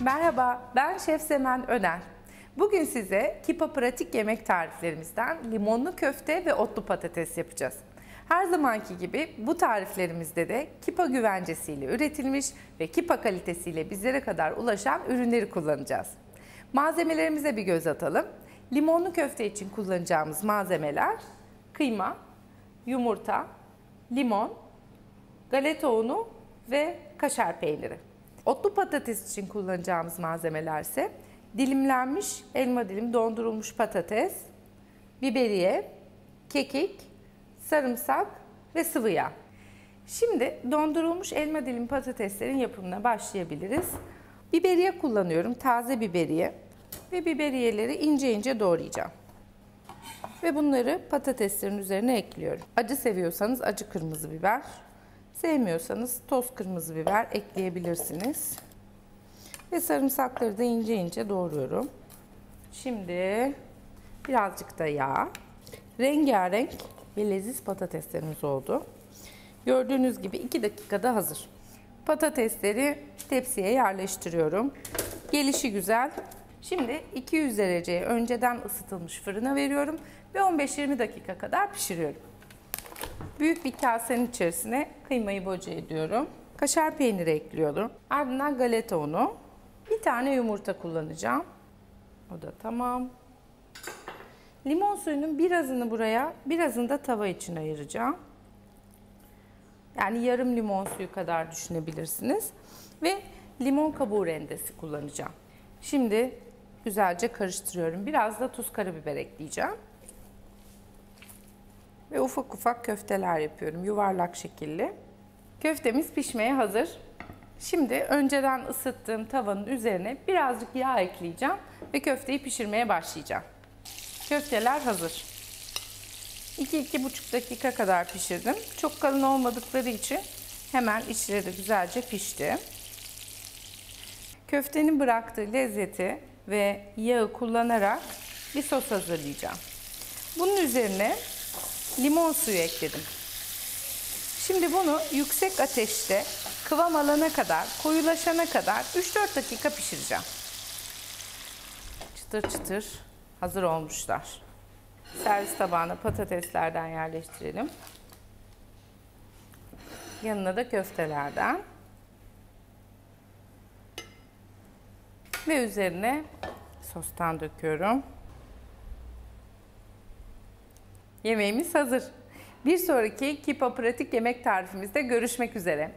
Merhaba, ben Şef Semen Öner. Bugün size Kipa pratik yemek tariflerimizden limonlu köfte ve otlu patates yapacağız. Her zamanki gibi bu tariflerimizde de Kipa güvencesiyle üretilmiş ve Kipa kalitesiyle bizlere kadar ulaşan ürünleri kullanacağız. Malzemelerimize bir göz atalım. Limonlu köfte için kullanacağımız malzemeler kıyma, yumurta, limon, galeta unu ve kaşar peyniri. Otlu patates için kullanacağımız malzemeler ise dilimlenmiş elma dilim dondurulmuş patates, biberiye, kekik, sarımsak ve sıvı yağ. Şimdi dondurulmuş elma dilim patateslerin yapımına başlayabiliriz. Biberiye kullanıyorum, taze biberiye ve biberiyeleri ince ince doğrayacağım. Ve bunları patateslerin üzerine ekliyorum. Acı seviyorsanız acı kırmızı biber, sevmiyorsanız toz kırmızı biber ekleyebilirsiniz. Ve sarımsakları da ince ince doğruyorum. Şimdi birazcık da yağ. Rengarenk ve leziz patateslerimiz oldu. Gördüğünüz gibi 2 dakikada hazır. Patatesleri tepsiye yerleştiriyorum. Gelişi güzel. Şimdi 200 dereceye önceden ısıtılmış fırına veriyorum ve 15-20 dakika kadar pişiriyorum. Büyük bir kasenin içerisine kıymayı boca ediyorum. Kaşar peyniri ekliyorum. Ardından galeta unu. Bir tane yumurta kullanacağım. O da tamam. Limon suyunun birazını buraya, birazını da tava için ayıracağım. Yani yarım limon suyu kadar düşünebilirsiniz. Ve limon kabuğu rendesi kullanacağım. Şimdi güzelce karıştırıyorum. Biraz da tuz karabiber ekleyeceğim. Ve ufak ufak köfteler yapıyorum yuvarlak şekilli. Köftemiz pişmeye hazır. Şimdi önceden ısıttığım tavanın üzerine birazcık yağ ekleyeceğim ve köfteyi pişirmeye başlayacağım. Köfteler hazır. 2-2,5 dakika kadar pişirdim. Çok kalın olmadıkları için hemen içleri güzelce pişti. Köftenin bıraktığı lezzeti ve yağı kullanarak bir sos hazırlayacağım. Bunun üzerine limon suyu ekledim. Şimdi bunu yüksek ateşte kıvam alana kadar, koyulaşana kadar 3-4 dakika pişireceğim. Çıtır çıtır hazır olmuşlar. Servis tabağına patateslerden yerleştirelim. Yanına da köftelerden. Ve üzerine sostan döküyorum. Yemeğimiz hazır. Bir sonraki Kipa Pratik Yemek tarifimizde görüşmek üzere.